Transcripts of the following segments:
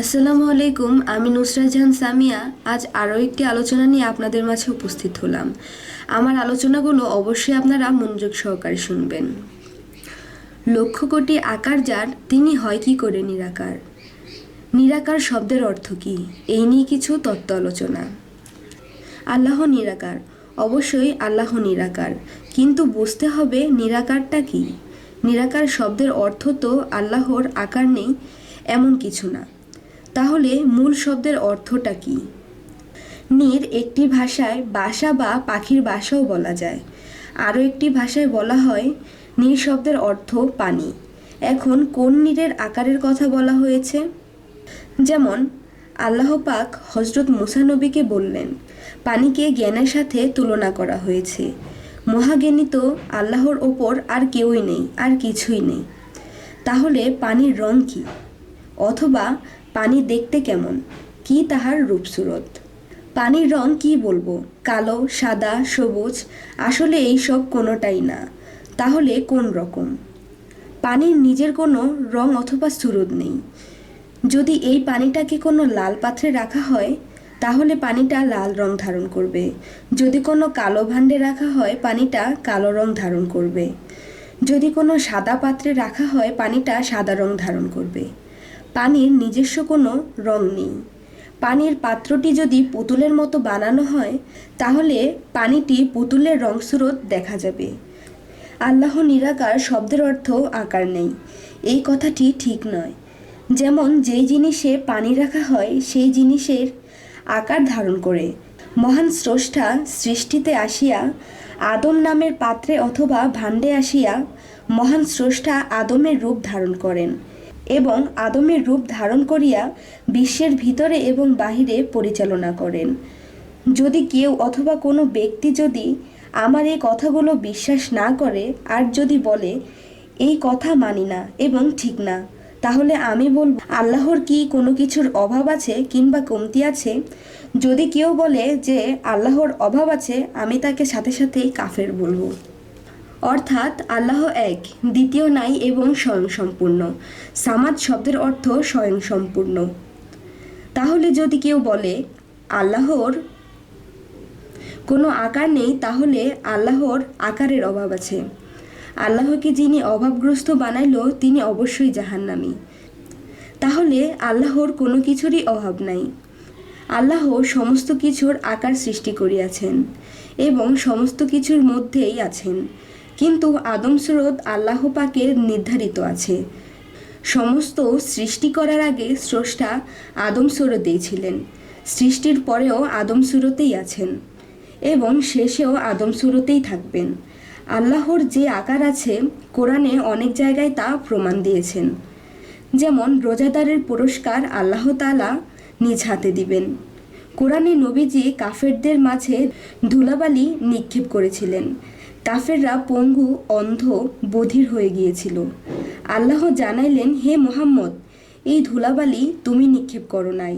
আসসালামু আলাইকুম, আমি নুসরাত জাহান সামিয়া। আজ আরও একটি আলোচনা নিয়ে আপনাদের মাঝে উপস্থিত হলাম। আমার আলোচনাগুলো অবশ্যই আপনারা মনোযোগ সহকারে শুনবেন। লক্ষ কোটি আকার যার, তিনি হয় কি করে নিরাকার? নিরাকার শব্দের অর্থ কী? এই নিয়ে কিছু তত্ত্ব আলোচনা। আল্লাহ নিরাকার। অবশ্যই আল্লাহ নিরাকার। কিন্তু বুঝতে হবে নিরাকারটা কি? নিরাকার শব্দের অর্থ তো আল্লাহর আকার নেই, এমন কিছু না। তাহলে মূল শব্দের অর্থটা কি? নীর একটি ভাষায় বাসা বা পাখির বাসাও বলা যায়। আরও একটি ভাষায় বলা হয়, নীর শব্দের অর্থ পানি। এখন কোন নীরের আকারের কথা বলা হয়েছে? যেমন, আল্লাহ পাক হজরত মুসানবীকে বললেন, পানিকে জ্ঞানের সাথে তুলনা করা হয়েছে। মহাজ্ঞানী তো আল্লাহর ওপর আর কেউই নেই, আর কিছুই নেই। তাহলে পানির রং কী? অথবা পানি দেখতে কেমন? কি তাহার রূপসুরত? পানির রং কি বলব? কালো, সাদা, সবুজ, আসলে এই সব কোনোটাই না। তাহলে কোন রকম? পানির নিজের কোনো রং অথবা সুরত নেই। যদি এই পানিটাকে কোনো লাল পাত্রে রাখা হয়, তাহলে পানিটা লাল রং ধারণ করবে। যদি কোনো কালো ভাণ্ডে রাখা হয়, পানিটা কালো রং ধারণ করবে। যদি কোনো সাদা পাত্রে রাখা হয়, পানিটা সাদা রং ধারণ করবে। পানির নিজস্ব কোনো রং নেই। পানির পাত্রটি যদি পুতুলের মতো বানানো হয়, তাহলে পানিটি পুতুলের রং স্রোত দেখা যাবে। আল্লাহ নিরাকার শব্দের অর্থ আকার নেই। এই কথাটি ঠিক নয়। যেমন যেই জিনিসে পানি রাখা হয়, সেই জিনিসের আকার ধারণ করে। মহান স্রষ্টা সৃষ্টিতে আসিয়া আদম নামের পাত্রে অথবা ভাণ্ডে আসিয়া মহান স্রষ্টা আদমের রূপ ধারণ করেন। এবং আদমের রূপ ধারণ করিয়া বিশ্বের ভিতরে এবং বাহিরে পরিচালনা করেন। যদি কেউ অথবা কোনো ব্যক্তি যদি আমার এই কথাগুলো বিশ্বাস না করে, আর যদি বলে, এই কথা মানি না এবং ঠিক না, তাহলে আমি বলব, আল্লাহর কি কোনো কিছুর অভাব আছে কিংবা কমতি আছে? যদি কেউ বলে যে আল্লাহর অভাব আছে, আমি তাকে সাথে সাথেই কাফের বলব। অর্থাৎ আল্লাহ এক, দ্বিতীয় নাই এবং স্বয়ংসম্পূর্ণ। সামাদ শব্দের অর্থ স্বয়ংসম্পূর্ণ। তাহলে যদি কেউ বলে, আল্লাহর কোনো আকার নেই, তাহলে আল্লাহর আকারের অভাব আছে। আল্লাহকে যিনি অভাবগ্রস্ত বানাইল, তিনি অবশ্যই জাহান্নামী। তাহলে আল্লাহর কোনো কিছুরই অভাব নাই। আল্লাহ সমস্ত কিছুর আকার সৃষ্টি করিয়াছেন এবং সমস্ত কিছুর মধ্যেই আছেন। কিন্তু আদম স্রোত আল্লাহ পাকের নির্ধারিত আছে। সমস্ত সৃষ্টি করার আগে স্রষ্টা আদম সুরতেই ছিলেন। সৃষ্টির পরেও আদম সুরতেই আছেন এবং শেষেও আদম সুরতেই থাকবেন। আল্লাহর যে আকার আছে, কোরআনে অনেক জায়গায় তা প্রমাণ দিয়েছেন। যেমন রোজাদারের পুরস্কার আল্লাহ তালা নিজ হাতে দিবেন। কোরআনে নবীজি কাফেরদের মাঝে ধুলাবালি নিক্ষেপ করেছিলেন। কাফেররা পঙ্গু, অন্ধ, বধির হয়ে গিয়েছিল। আল্লাহ জানাইলেন, হে মোহাম্মদ, এই ধুলাবালি তুমি নিক্ষেপ করো নাই।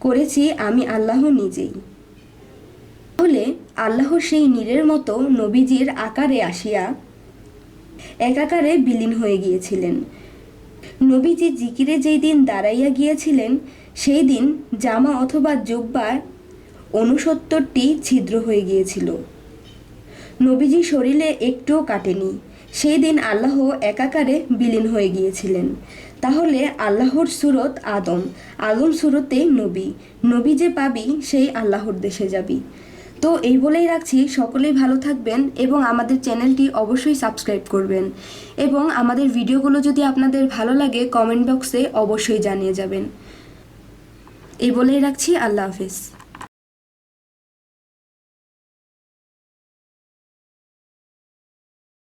করেছি আমি আল্লাহ নিজেই। তাহলে আল্লাহ সেই নীরের মতো নবীজির আকারে আসিয়া একাকারে বিলীন হয়ে গিয়েছিলেন। নবীজি জিকিরে যেই দিন দাঁড়াইয়া গিয়েছিলেন, সেই দিন জামা অথবা জুব্বার অনুসত্তরটি ছিদ্র হয়ে গিয়েছিল। নবীজি শরীরে একটুও কাটেনি। সেই দিন আল্লাহ একাকারে বিলীন হয়ে গিয়েছিলেন। তাহলে আল্লাহর সুরত আদম আদম সুরতে নবী। নবী যে পাবি, সেই আল্লাহর দেশে যাবি। তো এই বলেই রাখছি, সকলেই ভালো থাকবেন এবং আমাদের চ্যানেলটি অবশ্যই সাবস্ক্রাইব করবেন এবং আমাদের ভিডিওগুলো যদি আপনাদের ভালো লাগে কমেন্ট বক্সে অবশ্যই জানিয়ে যাবেন। এই বলেই রাখছি, আল্লাহ হাফিজ।